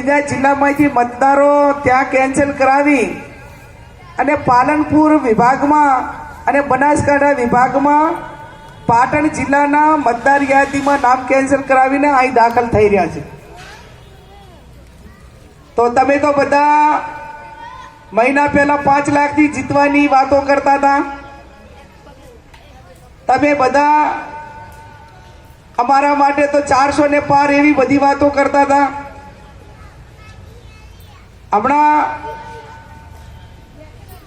બીજા જિલ્લામાંથી મતદારો ત્યાં કેન્સલ કરાવી અને પાલનપુર વિભાગમાં અને બનાસકાંઠા વિભાગમાં પાટણ જિલ્લાના મતદાર યાદીમાં નામ કેન્સલ કરાવીને અહીં દાખલ થઈ રહ્યા છે. તો તમે તો બધા મહિના પહેલા પાંચ લાખથી જીતવાની વાતો કરતા હતા. તમે બધા અમારા માટે તો ચારસો ને પાર એવી બધી વાતો કરતા હતા. હમણાં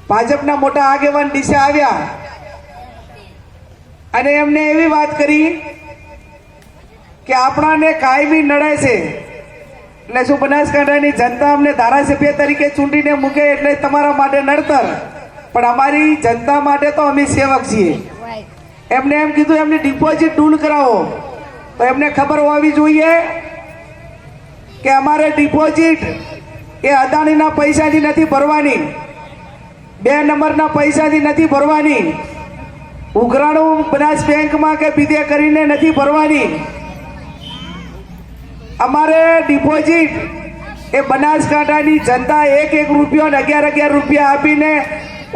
ભાજપના મોટા આગેવાન દિશા આવ્યા અને એમને એવી વાત કરી કે આપણાને કાયમી નડે છે. એટલે શું બનાસકાંઠાની જનતા અમને ધારાસભ્ય તરીકે ચૂંટીને મૂકે એટલે તમારા માટે નડતર. પણ અમારી જનતા માટે તો અમે સેવક છીએ. એમને એમ કીધું, એમની ડિપોઝિટ ડૂન કરાવો. તો એમને ખબર હોવી જોઈએ કે અમારે ડિપોઝિટ એ અદાણીના પૈસાથી નથી ભરવાની. બે નંબરના પૈસાથી નથી ભરવાની. ઉઘરાણું બનાસ બેંકમાં કે બીજે કરીને નથી ભરવાની. અમારે ડિપોઝિટ એ બનાસકાંઠાની જનતા એક એક રૂપિયો અને અગિયાર અગિયાર રૂપિયા આપીને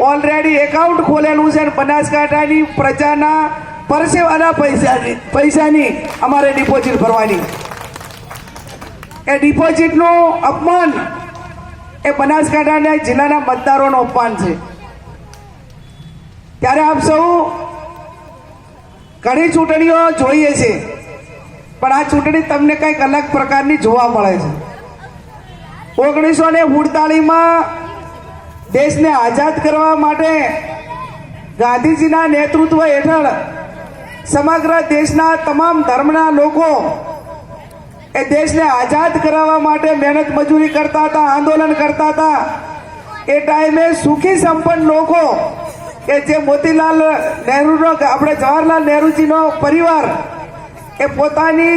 ઓલરેડી એકાઉન્ટ ખોલેલું છે અને બનાસકાંઠાની પ્રજાના પરસેવાના પૈસાની પૈસાની અમારે ડિપોઝિટ ભરવાની. એ ડિપોઝિટનું અપમાન એ બનાસકાંઠાના જિલ્લાના મતદારોનું અપમાન છે. ત્યારે આપ સૌ ઘણી ચૂંટણીઓ જોઈએ છે, પણ આ ચૂંટણી તમને કંઈક અલગ પ્રકારની જોવા મળે છે. ઓગણીસો ને ઉડતાલીસમાં દેશને આઝાદ કરવા માટે ગાંધીજીના નેતૃત્વ હેઠળ સમગ્ર દેશના તમામ ધર્મના લોકો એ દેશને આઝાદ કરાવવા માટે મહેનત મજૂરી કરતા હતા, આંદોલન કરતા હતા. એ ટાઈમે સુખી સંપન્ન લોકો કે જે મોતીલાલ નહેરુનો આપણે જવાહરલાલ નહેરુજીનો પરિવાર, એ પોતાની